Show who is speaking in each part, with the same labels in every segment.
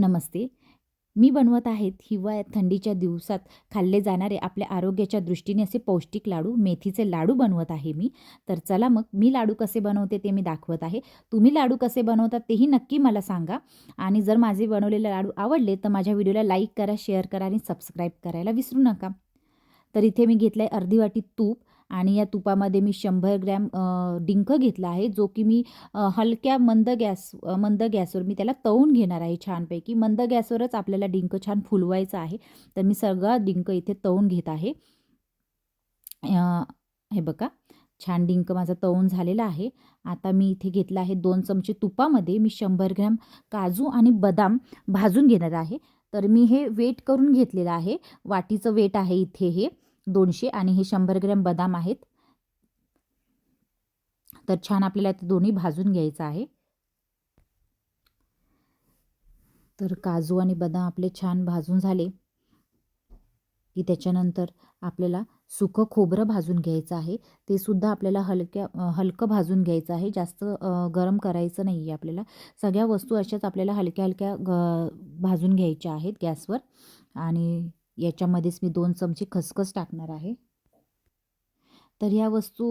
Speaker 1: नमस्ते. मी बनवत आहेत हिवाळ्यात थंडीच्या दिवसात खाल्ले जाणारे आपल्या आरोग्याच्या दृष्टीने असे पौष्टिक लाडू मेथीचे लाडू बनवत आहे मी. तर चला मग मी लाडू कसे बनवते ते मी दाखवत आहे. तुम्ही लाडू कसे बनवतात तेही नक्की मला सांगा. आणि जर माझे बनवलेले लाडू आवडले तर माझ्या व्हिडिओला लाईक करा शेअर करा आणि सबस्क्राईब करायला विसरू नका. तर इथे मी घेतलं आहे अर्धी वाटी तूप आणि या तुपामध्ये मी शंभर ग्रॅम डिंक घेतला आहे जो की मी हलक्या मंद गॅस मंद गॅसवर मी त्याला तळून घेणार आहे छानपैकी. मंद गॅसवरच आपल्याला डिंक छान फुलवायचं आहे. तर मी सगळा डिंक इथे तळून घेत आहे. हे बघा छान डिंक माझा तळून झालेला आहे. आता मी इथे घेतला आहे दोन चमचे तुपामध्ये. मी शंभर ग्रॅम काजू आणि बदाम भाजून घेणार आहे. तर मी हे वेट करून घेतलेलं आहे. वाटीचं वेट आहे इथे हे. दोनशे आणि हे शंभर ग्रॅम बदाम आहेत. तर छान आपल्याला ते दोन्ही भाजून घ्यायचं आहे. तर काजू आणि बदाम आपले छान भाजून झाले की त्याच्यानंतर आपल्याला सुकं खोबरं भाजून घ्यायचं आहे. ते सुद्धा आपल्याला हलक्या हलकं भाजून घ्यायचं आहे. जास्त गरम करायचं नाही आहे आपल्याला. सगळ्या वस्तू अशाच आपल्याला हलक्या हलक्या ग भाजून घ्यायच्या आहेत गॅसवर. आणि याच्यामध्येच मी दोन चमचे खसखस टाकणार आहे. तर ह्या वस्तू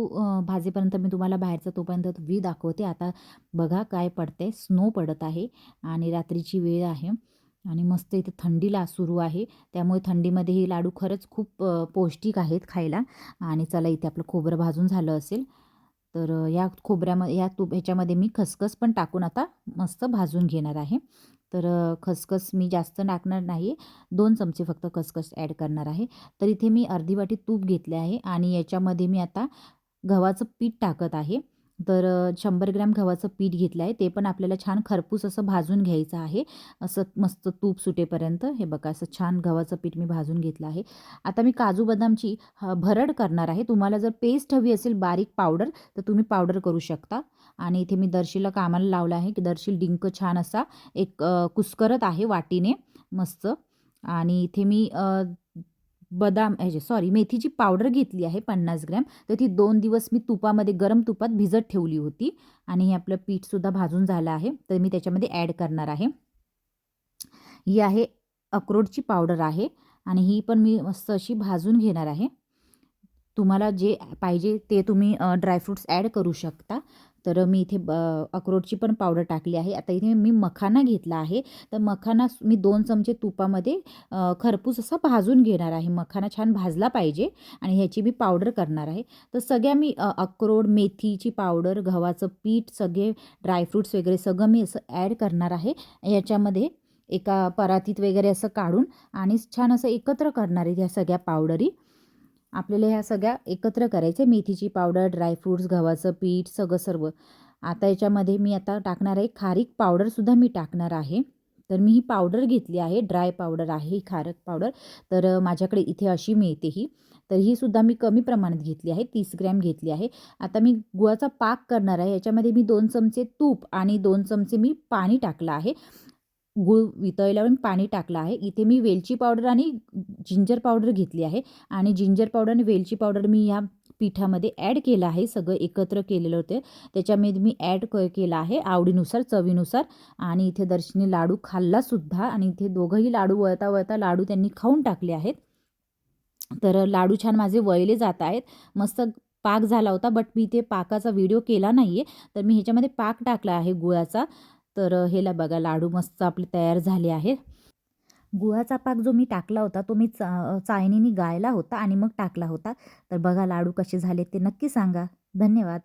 Speaker 1: भाजेपर्यंत मी तुम्हाला बाहेरचा तोपर्यंत व्ही दाखवते. आता बघा काय पडते स्नो पडत आहे आणि रात्रीची वेळ आहे आणि मस्त इथे थंडीला सुरू आहे. त्यामुळे थंडीमध्ये हे लाडू खरंच खूप पौष्टिक आहेत खायला. आणि चला इथे आपलं खोबरं भाजून झालं असेल. तर या खोबऱ्यामध्ये या तूप ह्याच्यामध्ये मी खसखस पण टाकून आता मस्त भाजून घेणार आहे. तर खसखस मी जास्त टाकणार नाही दोन चमचे फक्त खसखस ॲड करणार आहे. तर इथे मी अर्धी वाटी तूप घेतले आहे आणि याच्यामध्ये मी आता गव्हाचं पीठ टाकत आहे. तर शंभर ग्रॅम गव्हाचं पीठ घेतलं आहे. ते पण आपल्याला छान खरपूस असं भाजून घ्यायचं आहे. असं मस्त तूप सुटेपर्यंत. हे बघा असं छान गव्हाचं पीठ मी भाजून घेतलं आहे. आता मी काजू बदामची ह भरड करणार आहे. तुम्हाला जर पेस्ट हवी असेल बारीक पावडर तर तुम्ही पावडर करू शकता. आणि इथे मी दर्शीला कामाला लावलं आहे की दर्शील डिंक छान असा एक कुस्करत आहे वाटीने मस्त. आणि इथे मी बदाम ह्याचे सॉरी मेथीची पावडर घेतली आहे पन्नास ग्रॅम. तर ती दोन दिवस मी तुपामध्ये गरम तुपात भिजत ठेवली होती. आणि हे आपलं पीठसुद्धा भाजून झालं आहे. तर मी त्याच्यामध्ये ॲड करणार आहे. ही आहे अक्रोडची पावडर आहे. आणि ही पण मी मस्त अशी भाजून घेणार आहे. तुम्हाला जे पाहिजे ते तुम्ही ड्रायफ्रूट्स ॲड करू शकता. तर मी इथे ब अक्रोडची पण पावडर टाकली आहे. आता इथे मी मखाना घेतला आहे. तर मखाना मी दोन चमचे तुपामध्ये खरपूस असा भाजून घेणार आहे. मखाना छान भाजला पाहिजे आणि ह्याची मी पावडर करणार आहे. तर सगळ्या मी अक्रोड मेथीची पावडर गव्हाचं पीठ सगळे ड्रायफ्रूट्स वगैरे सगळं मी असं ॲड करणार आहे. याच्यामध्ये एका परातीत वगैरे असं काढून आणि छान असं एकत्र करणार आहे ह्या सगळ्या पावडरी. आपल्याला ह्या सगळ्या एकत्र करायच्या मेथीची पावडर ड्रायफ्रूट्स गव्हाचं पीठ सगळं सर्व. आता याच्यामध्ये मी आता टाकणार आहे खारीक पावडरसुद्धा मी टाकणार आहे. तर मी ही पावडर घेतली आहे. ड्राय पावडर आहे ही खारक पावडर. तर माझ्याकडे इथे अशी मिळते ही. तर ही सुद्धा मी कमी प्रमाणात घेतली आहे. तीस ग्रॅम घेतली आहे. आता मी गुळाचा पाक करणार आहे. याच्यामध्ये मी दोन चमचे तूप आणि दोन चमचे मी पाणी टाकलं आहे. गूळ वितळल्यावर पाणी टाकलं आहे. इथे मी वेलची पावडर आणि जिंजर पावडर घेतली आहे आणि जिंजर पावडर आणि वेलची पावडर मी या पिठामध्ये ॲड केलं आहे. सगळं एकत्र केलेलं होते. त्याच्यामध्ये मी ॲड क केलं आहे आवडीनुसार चवीनुसार आणि इथे दर्शनी लाडू खाल्लासुद्धा आणि इथे दोघंही लाडू वळता वळता लाडू त्यांनी खाऊन टाकले आहेत. तर लाडू छान माझे वळले जात आहेत. मस्त पाक झाला होता बट मी इथे पाकाचा व्हिडिओ केला नाही आहे तर मी ह्याच्यामध्ये पाक टाकला आहे गुळाचा. तर हेला बघा लाडू मस्त आपले तयार झाले आहेत. गुळाचा पाक जो मी टाकला होता तो मी चा चाळणीने गाळला होता आणि मग टाकला होता. तर बघा लाडू कसे झाले ते नक्की सांगा. धन्यवाद.